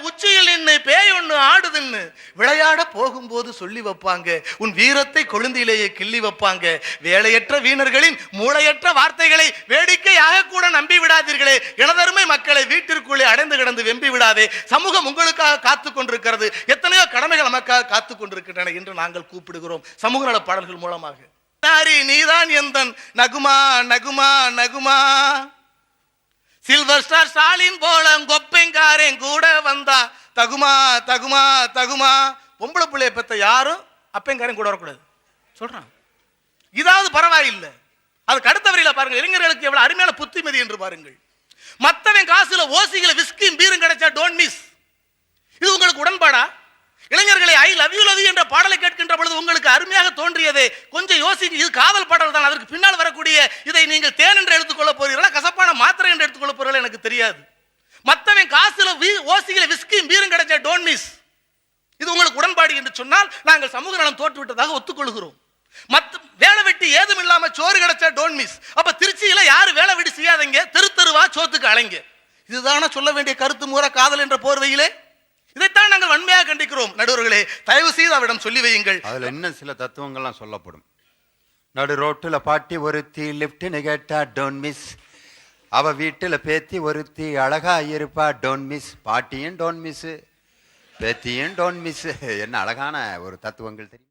உச்சியில் நின்று பேய் ஒண்ணு ஆடுதுன்னு விளையாட போகும்போது சொல்லி வைப்பாங்க. உன் வீரத்தை கொழுந்திலேயே கிள்ளி வைப்பாங்க. வேலையற்ற வீணர்களின் மூளையற்ற வார்த்தைகளை வேடிக்கையாக கூட நம்பி விடாதீர்களே. எனதருமை மக்களை வீட்டிற்குள்ளே அடைந்து கிடந்து வெம்பி விடாதே. சமூகம் உங்களுக்காக காத்து கொண்டிருக்கிறது. எத்தனையோ கடமைகள் நமக்காக காத்து கொண்டிருக்கின்றன என்று நாங்கள் கூப்பிடுகிறோம். சமூக நல பாடல்கள் மூலமாக. நீதான் எந்தன்? நகுமா நகுமா நகுமா? சில்வர் ஸ்டார் ஸ்டாலின் போல கொப்பைங்காரன் கூட வந்தா. தகுமா தகுமா தகுமா. பொம்பளை பிள்ளைய பெத்த யாரும் அப்பைங்காரன் கூட வரக்கூடாது. சொல்றான். இதாவது பரவாயில்லை. அதுக்கு அடுத்த வரையில பாருங்க இளைஞர்களுக்கு எவ்வளவு அருமையான புத்திமதி என்று பாருங்கள். மத்தவன் காசுல ஓசிகளை விஸ்கியும் பீரும் கிடைச்சா டோன்ட் மிஸ் இது உங்களுக்கு உடன்பாடா? இளைஞர்களை ஐ லவ் யூ லவ் என்ற பாடலை கேட்கின்ற பொழுது உங்களுக்கு அருமையாக தோன்றியதே. கொஞ்சம் யோசிங்க. இது காதல் பாடல் தான் அதற்கு பின்னால் வரக்கூடிய இதை நீங்கள் தேன் என்று எடுத்துக்கொள்ள போறீர்களா? கசப்பான மாத்திரை என்று எடுத்துக்கொள்ள போறீர்களா எனக்கு தெரியாது. மத்தவன் காசுல வீ- விஸ்கியும் பீரும் கிடைச்சா டோன்ட் மிஸ் இது உங்களுக்கு உடன்பாடு என்று சொன்னால் நாங்கள் சமூக நலம் தோற்று விட்டதாக ஒத்துக்கொள்கிறோம். மத்த வேலை வெட்டி ஏதும் இல்லாம சோறு கிடைச்சா டோன்ட் மிஸ் அப்ப திருச்சியில யாரு வேலை வெட்டி செய்யாதீங்க? தெரு தெருவா சோத்துக்கு அலைங்க. இதுதானே சொல்ல வேண்டிய கருத்து மூற காதல் என்ற போர்வையிலே? இதைத்தான் நாங்கள் வன்மையாக கண்டிக்கிறோம். நடுவர்களே தயவு செய்து அவரிடம் சொல்லி வையுங்கள். அதுல இன்னும் சில தத்துவங்கள்லாம் சொல்லப்படும். நடு ரோட்டில் பாட்டி ஒருத்தி லிப்ட்னு கேட்டா டோன்ட் மிஸ் அவ வீட்டில் பேத்தி ஒருத்தி அழகா இருப்பா. டோன்ட் மிஸ் பாட்டியும் டோன்ட் மிஸ் பேத்தியும் டோன்ட் மிஸ் என்ன அழகான ஒரு தத்துவங்கள் தெரியும்?